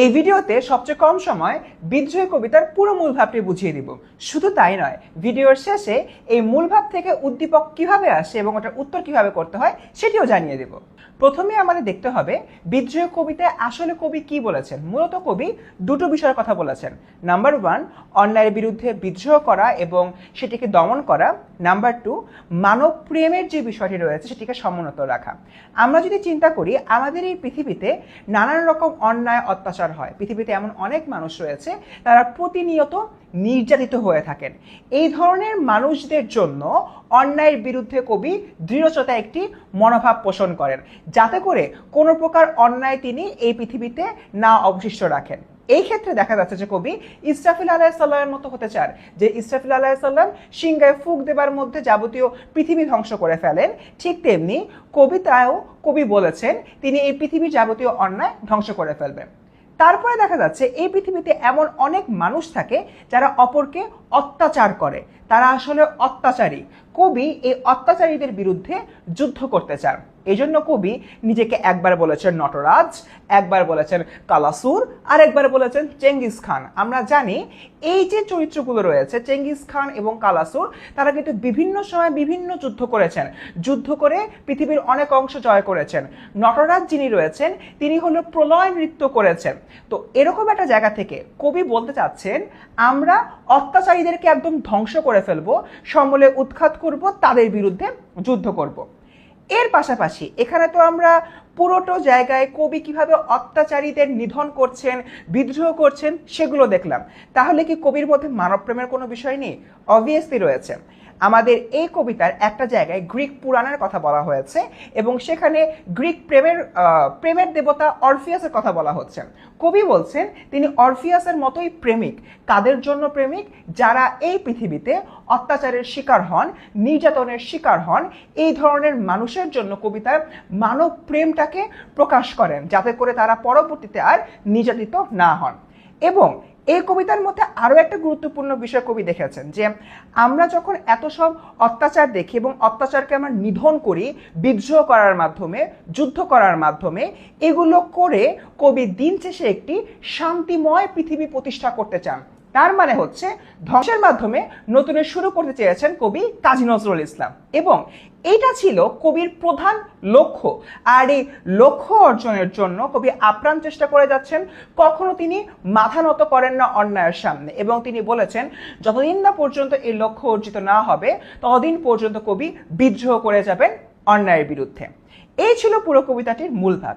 এই ভিডিওতে সবচেয়ে কম সময় বিদ্রোহী কবিতার পুরো মূল ভাবটি বুঝিয়ে দিব। শুধু তাই নয়, ভিডিওর শেষে এই মূল ভাব থেকে উদ্দীপক কীভাবে আসে এবং ওটার উত্তর কীভাবে করতে হয় সেটিও জানিয়ে দেব। প্রথমে আমাদের দেখতে হবে বিদ্রোহী কবিতায় আসলে কবি কি বলেছেন। মূলত কবি দুটো বিষয়ের কথা বলেছেন। নাম্বার ওয়ান, অন্যায়ের বিরুদ্ধে বিদ্রোহ করা এবং সেটিকে দমন করা। নাম্বার টু, মানব প্রেমের যে বিষয়টি রয়েছে সেটিকে সমুন্নত রাখা। আমরা যদি চিন্তা করি, আমাদের এই পৃথিবীতে নানান রকম অন্যায়, অত্যাচার হয়। পৃথিবীতে এমন অনেক মানুষ রয়েছে, তারা প্রতিনিয়ত নির্যাতিত হয়ে থাকেন। এই ধরনের মানুষদের জন্য অন্যায়ের বিরুদ্ধে কবি দৃঢ়চতা একটি মনোভাব পোষণ করেন, যাতে করে কোনো প্রকার অন্যায় তিনি এই পৃথিবীতে না অবশিষ্ট রাখেন। এই ক্ষেত্রে দেখা যাচ্ছে যে কবি ইসরাফিল আলাহিসাল্লামের মতো হতে চান, যে ইসরাফিল আলাহিসাল্লাম সিংহায় ফুক দেবার মধ্যে যাবতীয় পৃথিবী ধ্বংস করে ফেলেন, ঠিক তেমনি কবিতায়ও কবি বলেছেন, তিনি এই পৃথিবীর যাবতীয় অন্যায় ধ্বংস করে ফেলবেন। তারপরে দেখা যাচ্ছে এই পৃথিবীতে এমন অনেক মানুষ থাকে যারা অপরকে অত্যাচার করে। তারা আসলে অত্যাচারী। কবি এই অত্যাচারীদের বিরুদ্ধে যুদ্ধ করতে চান। এই জন্য কবি নিজেকে একবার বলেছেন নটরাজ, একবার বলেছেন কালাসুর, আর একবার বলেছেন চেঙ্গিস খান। আমরা জানি এই যে চরিত্রগুলো রয়েছে, চেঙ্গিস খান এবং কালাসুর, তারা কিন্তু বিভিন্ন সময় বিভিন্ন যুদ্ধ করেছেন। যুদ্ধ করে পৃথিবীর অনেক অংশ জয় করেছেন। নটরাজ যিনি রয়েছেন, তিনি হলো প্রলয় নৃত্য করেছেন। তো এরকম একটা জায়গা থেকে কবি বলতে চাচ্ছেন, আমরা অত্যাচারীদেরকে একদম ধ্বংস করে ফেলব, সমলে উৎখাত করব, তাদের বিরুদ্ধে যুদ্ধ করব। এর পাশাপাশি এখানে তো আমরা পুরোটো জায়গায় কবি কীভাবে অত্যাচারীদের নিধন করছেন, বিদ্রোহ করছেন, সেগুলো দেখলাম। তাহলে কি কবির মধ্যে মানবপ্রেমের কোনো বিষয় নেই? অবভিয়াসলি রয়েছে। আমাদের এই কবিতার একটা জায়গায় গ্রিক পুরাণের কথা বলা হয়েছে এবং সেখানে গ্রিক প্রেমের প্রেমের দেবতা অরফিয়াসের কথা বলা হচ্ছে। কবি বলছেন, তিনি অরফিয়াসের মতোই প্রেমিক, কাদের জন্য প্রেমিক? যারা এই পৃথিবীতে অত্যাচারের শিকার হন, নির্যাতনের শিকার হন, এই ধরনের মানুষের জন্য কবিতার মানব প্রেমটাকে প্রকাশ করেন, যাতে করে তারা পরবর্তীতে আর নির্যাতিত না হন। এবং এই কবিতার মধ্যে আরও একটা গুরুত্বপূর্ণ বিষয় কবি দেখেছেন যে আমরা যখন এত সব অত্যাচার দেখি এবং অত্যাচারকে আমরা নিধন করি, বিদ্রোহ করার মাধ্যমে, যুদ্ধ করার মাধ্যমে, এগুলো করে কবি দিন শেষে একটি শান্তিময় পৃথিবী প্রতিষ্ঠা করতে চান। তার মানে হচ্ছে ধ্বংসের মাধ্যমে নতুনের শুরু করতে চেয়েছেন কবি কাজী নজরুল ইসলাম। এবং এটা ছিল কবির প্রধান লক্ষ্য। আর এই লক্ষ্য অর্জনের জন্য কবি আপ্রাণ চেষ্টা করে যাচ্ছেন। কখনো তিনি মাথা নত করেন না অন্যায়ের সামনে। এবং তিনি বলেছেন, যতদিন না পর্যন্ত এই লক্ষ্য অর্জিত না হবে, ততদিন পর্যন্ত কবি বিদ্রোহ করে যাবেন অন্যায়ের বিরুদ্ধে। এই ছিল পুরো কবিতাটির মূল ভাব।